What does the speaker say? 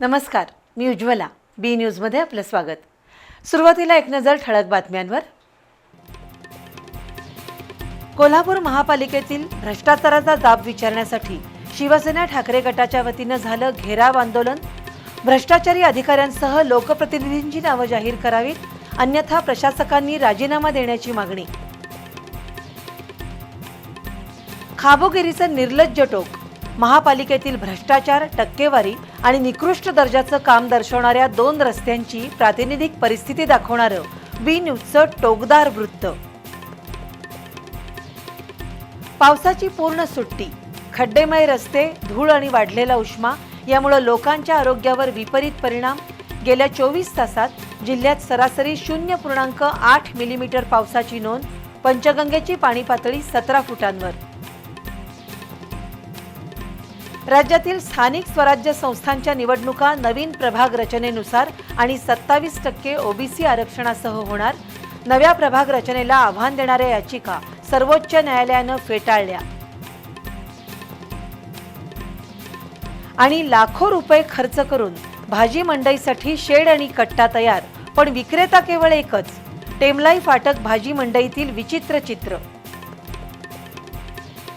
नमस्कार मी उज्ज्वला बी न्यूजमध्ये आपलं स्वागत. सुरुवातीला एक नजर ठळक बातम्यांवर. कोल्हापूर महापालिकेतील भ्रष्टाचाराचा जाब विचारण्यासाठी शिवसेना ठाकरे गटाच्या वतीनं झालं घेराव आंदोलन. भ्रष्टाचारी अधिकाऱ्यांसह लोकप्रतिनिधींची नावं जाहीर करावीत अन्यथा प्रशासकांनी राजीनामा देण्याची मागणी. खाबोगिरीचं निर्लज्ज टोक. महापालिकेतील भ्रष्टाचार टक्केवारी आणि निकृष्ट दर्जाचं काम दर्शवणाऱ्या दोन रस्त्यांची प्रातिनिधिक परिस्थिती दाखवणारं बी न्यूजचं टोकदार वृत्त. पावसाची पूर्ण सुट्टी खड्डेमय रस्ते धूळ आणि वाढलेला उष्मा यामुळे लोकांच्या आरोग्यावर विपरीत परिणाम. गेल्या चोवीस तासात जिल्ह्यात सरासरी शून्य पूर्णांक आठ मिलीमीटर पावसाची नोंद पंचगंगेची पाणी पातळी सतरा फुटांवर. राज्यातील स्थानिक स्वराज्य संस्थांच्या निवडणुका नवीन प्रभाग रचनेनुसार आणि सत्तावीस टक्के ओबीसी आरक्षणासह होणार. नव्या प्रभाग रचनेला आव्हान देणाऱ्या याचिका सर्वोच्च न्यायालयानं फेटाळल्या. आणि लाखो रुपये खर्च करून भाजी मंडईसाठी शेड आणि कट्टा तयार पण विक्रेता केवळ एकच टेमलाई फाटक भाजी मंडईतील विचित्र चित्र.